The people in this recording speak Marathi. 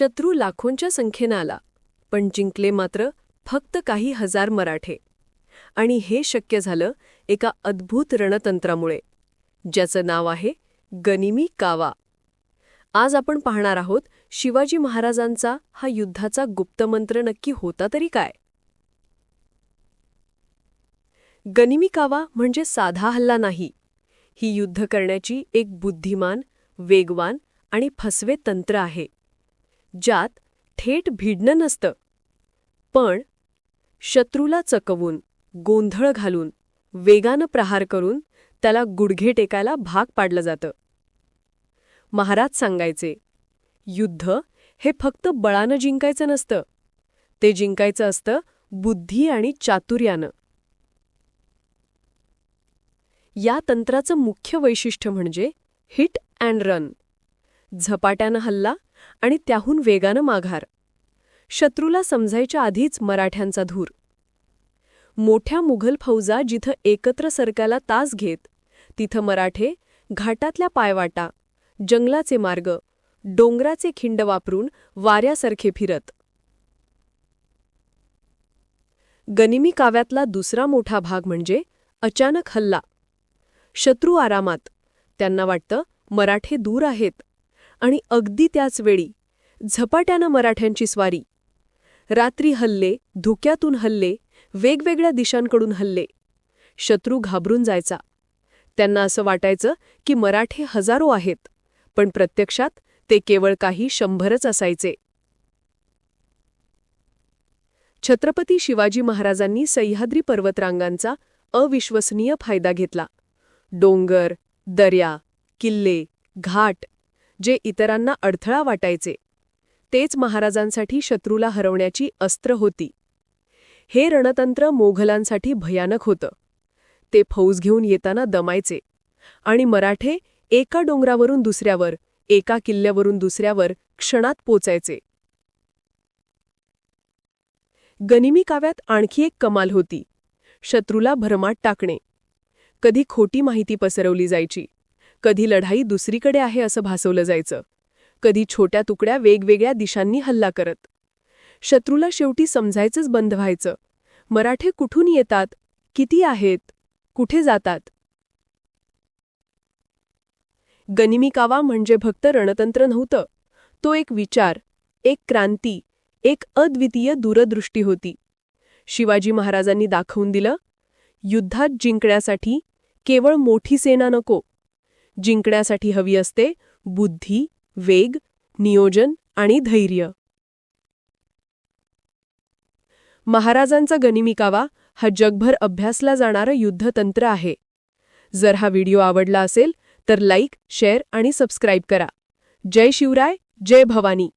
शत्रू लाखोंच्या संख्येनं आला पण जिंकले मात्र फक्त काही हजार मराठे. आणि हे शक्य झालं एका अद्भुत रणतंत्रामुळे ज्याचं नाव आहे गनिमी कावा. आज आपण पाहणार आहोत शिवाजी महाराजांचा हा युद्धाचा गुप्तमंत्र नक्की होता तरी काय? गनिमी कावा म्हणजे साधा हल्ला नाही. ही युद्ध करण्याची एक बुद्धिमान वेगवान आणि फसवे तंत्र आहे. ज्यात थेट भिडणं नसतं. पण शत्रूला चकवून गोंधळ घालून वेगानं प्रहार करून त्याला गुडघे टेकायला भाग पाडलं जातं. महाराज सांगायचे युद्ध हे फक्त बळानं जिंकायचं नसतं. ते जिंकायचं असतं बुद्धी आणि चातुर्यानं. या तंत्राचं मुख्य वैशिष्ट्य म्हणजे हिट अँड रन. झपाट्यानं हल्ला आणि त्याहून वेगानं माघार. शत्रूला समजायच्या आधीच मराठ्यांचा धूर. मोठ्या मुघल फौजा जिथं एकत्र सरकायला तास घेत तिथं मराठे घाटातल्या पायवाटा जंगलाचे मार्ग डोंगराचे खिंड वापरून वाऱ्यासारखे फिरत. गनिमी काव्यातला दुसरा मोठा भाग म्हणजे अचानक हल्ला. शत्रू आरामात त्यांना वाटतं मराठे दूर आहेत. आणि अगदी त्याच वेळी झपाट्यानं मराठ्यांची स्वारी. रात्री हल्ले धुक्यातून हल्ले वेगवेगळ्या दिशांकडून हल्ले. शत्रू घाबरून जायचा. त्यांना असं वाटायचं की मराठे हजारो आहेत पण प्रत्यक्षात ते केवळ काही शंभरच असायचे. छत्रपती शिवाजी महाराजांनी सह्याद्री पर्वतरांगांचा अविश्वसनीय फायदा घेतला. डोंगर दर्या किल्ले घाट जे इतरांना अडथळा वाटायचे तेच महाराजांसाठी शत्रूला हरवण्याची अस्त्र होती. हे रणतंत्र मोघलांसाठी भयानक होतं. ते फौज घेऊन येताना दमायचे आणि मराठे एका डोंगरावरून दुसऱ्यावर एका किल्ल्यावरून दुसऱ्यावर क्षणात पोचायचे. गनिमी काव्यात आणखी एक कमाल होती शत्रूला भरमाट टाकणे. कधी खोटी माहिती पसरवली जायची कधी लढाई दुसरीकडे आहे असं भासवलं जायचं. कधी छोट्या तुकड्या वेगवेगळ्या दिशांनी हल्ला करत. शत्रूला शेवटी समजायचंच बंद व्हायचं. मराठे कुठून येतात? किती आहेत? कुठे जातात? गनिमिकावा म्हणजे फक्त रणतंत्र नव्हतं. तो एक विचार एक क्रांती एक अद्वितीय दूरदृष्टी होती. शिवाजी महाराजांनी दाखवून दिलं युद्धात जिंकण्यासाठी केवळ मोठी सेना नको जिंकण्यासाठी हवी असते बुद्धी वेग नियोजन आणि धैर्य. महाराजांचा गनिमिकावा हा जगभर अभ्यासला जाणारं युद्धतंत्र आहे. जर हा व्हिडिओ आवडला असेल तर लाईक शेअर आणि सबस्क्राईब करा. जय शिवराय जय भवानी.